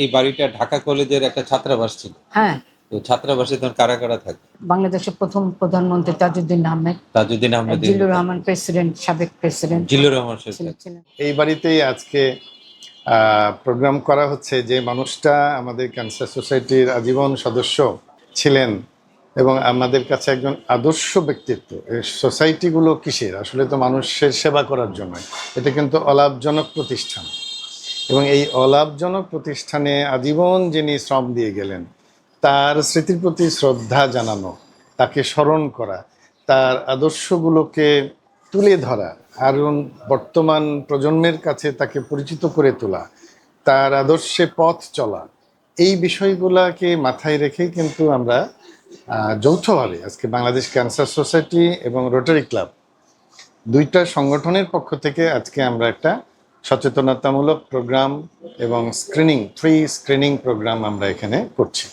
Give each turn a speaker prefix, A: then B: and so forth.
A: এই বাড়িটা ঢাকা কলেজের একটা ছাত্রাবাস ছিল।
B: হ্যাঁ।
A: তো ছাত্রাবাসে তখন কারা কারা থাকে।
B: বাংলাদেশের প্রথম প্রধানমন্ত্রী তাজউদ্দিন আহমেদ।
A: তাজুদ্দিন আহমেদ
B: জিল্লুর রহমান প্রেসিডেন্ট সাবেক প্রেসিডেন্ট।
A: জিল্লুর রহমান
C: এই বাড়িতেই আজকে প্রোগ্রাম করা হচ্ছে যে মানুষটা আমাদের ক্যান্সার সোসাইটির আজীবন সদস্য ছিলেন এবং আমাদের কাছে একজন আদর্শ ব্যক্তিত্ব। এই সোসাইটিগুলো কিসের? আসলে তো মানুষের সেবা করার জন্য এটা কিন্তু অলাভজনক প্রতিষ্ঠান। এবং এই অলাভজনক প্রতিষ্ঠানে আজীবন যিনি শ্রম দিয়ে গেলেন, তার স্মৃতির প্রতি শ্রদ্ধা জানানো, তাকে স্মরণ করা, তার আদর্শগুলোকে তুলে ধরা আর বর্তমান প্রজন্মের কাছে তাকে পরিচিত করে তোলা, তার আদর্শে পথ চলা, এই বিষয়গুলোকে মাথায় রেখেই কিন্তু আমরা যৌথভাবে আজকে বাংলাদেশ ক্যান্সার সোসাইটি এবং রোটারি ক্লাব দুইটা সংগঠনের পক্ষ থেকে আজকে আমরা একটা সচেতনতামূলক প্রোগ্রাম এবং স্ক্রিনিং ফ্রি স্ক্রিনিং প্রোগ্রাম আমরা এখানে করছি।